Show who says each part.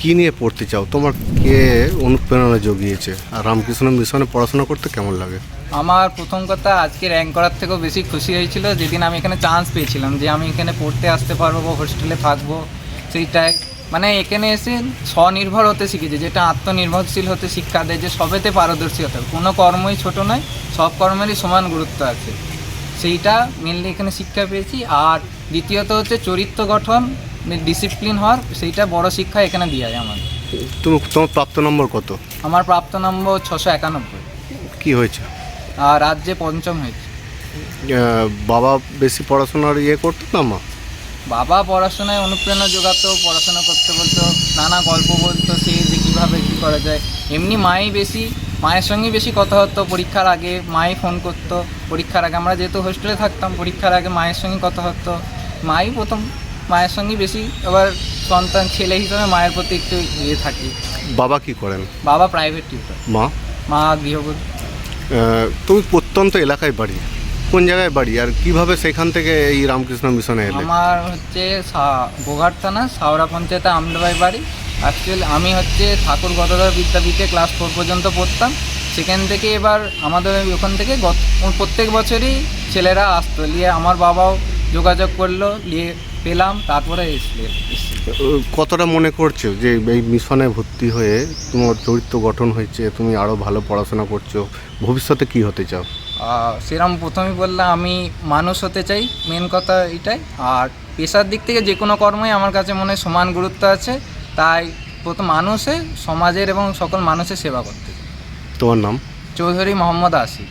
Speaker 1: কি নিয়ে পড়তে চাও? তোমার কে অনুপ্রেরণা জগিয়েছে? আর রামকৃষ্ণ মিশনে পড়াশোনা করতে কেমন লাগে?
Speaker 2: আমার প্রথম কথা, আজকে র্যাঙ্ক করার থেকেও বেশি খুশি হয়েছিল যেদিন আমি এখানে চান্স পেয়েছিলাম যে আমি এখানে পড়তে আসতে পারব হোস্টেলে থাকব, সেইটাই। মানে এখানে এসে স্বনির্ভর হতে শিখেছে, যেটা আত্মনির্ভরশীল হতে শিক্ষা দেয় যে সবেতে পারদর্শী হতে কোনো কর্মই ছোট নয়, সব কর্মেরই সমান গুরুত্ব আছে। সেইটা মেনলি এখানে শিক্ষা পেয়েছি। আর দ্বিতীয়ত হচ্ছে চরিত্র গঠন। ডিসিপ্লিন হওয়ার সেইটা বড় শিক্ষা এখানে দেওয়া যায় আমার
Speaker 1: তুমি তোমার প্রাপ্ত নম্বর কত?
Speaker 2: আমার প্রাপ্ত নম্বর ছশো একানব্বই।
Speaker 1: কি হয়েছে?
Speaker 2: আর রাজ্যে পঞ্চম হয়েছে।
Speaker 1: আহ, বাবা বেশি পড়াশোনার ইয়ে করতো না মা?
Speaker 2: বাবা পড়াশোনায় অনুপ্রেরণা যোগাতো পড়াশোনা করতে বলতো নানা গল্প বলতো সে যে কীভাবে কী করা যায়। এমনি মাই বেশি মায়ের সঙ্গে বেশি কথা হতো পরীক্ষার আগে মাই ফোন করতো পরীক্ষার আগে আমরা যেহেতু হোস্টেলে থাকতাম পরীক্ষার আগে মায়ের সঙ্গে কথা হতো। মাই প্রথম মায়ের সঙ্গে বেশি এবার সন্তান ছেলে হিসাবে মায়ের প্রতি একটু ইয়ে থাকি।
Speaker 1: বাবা কি করেন?
Speaker 2: বাবা প্রাইভেট টিউটর
Speaker 1: মা?
Speaker 2: মা গৃহবধূ।
Speaker 1: তুমি প্রত্যন্ত এলাকায় বাড়ি। কোন জায়গায় বাড়ি? আর কীভাবে সেখান থেকে এই রামকৃষ্ণ মিশনে এলে?
Speaker 2: আমার হচ্ছে গোঘাট থানা সাওড়া পঞ্চায়েতে আমডাবাই বাড়ি। অ্যাকচুয়ালি আমি হচ্ছে ঠাকুর গদাধর বিদ্যাপীঠে ক্লাস ফোর পর্যন্ত পড়তাম। সেখান থেকে এবার আমাদের ওখান থেকে প্রত্যেক বছরই ছেলেরা আসতো। নিয়ে আমার বাবাও যোগাযোগ করল। নিয়ে পেলাম তারপরে
Speaker 1: কতটা মনে করছ যে এই মিশনে ভর্তি হয়ে তোমার চরিত্র গঠন হয়েছে তুমি আরও ভালো পড়াশোনা করছ ভবিষ্যতে কি হতে চাও?
Speaker 2: সেরম প্রথমেই বললাম আমি মানুষ হতে চাই মেন কথা এটাই। আর পেশার দিক থেকে যে কোনো কর্মই আমার কাছে মনে হয় সমান গুরুত্ব আছে। তাই প্রথম মানুষে সমাজের এবং সকল মানুষের সেবা করতে।
Speaker 1: তোমার নাম?
Speaker 2: চৌধুরী মোহাম্মদ আসিফ।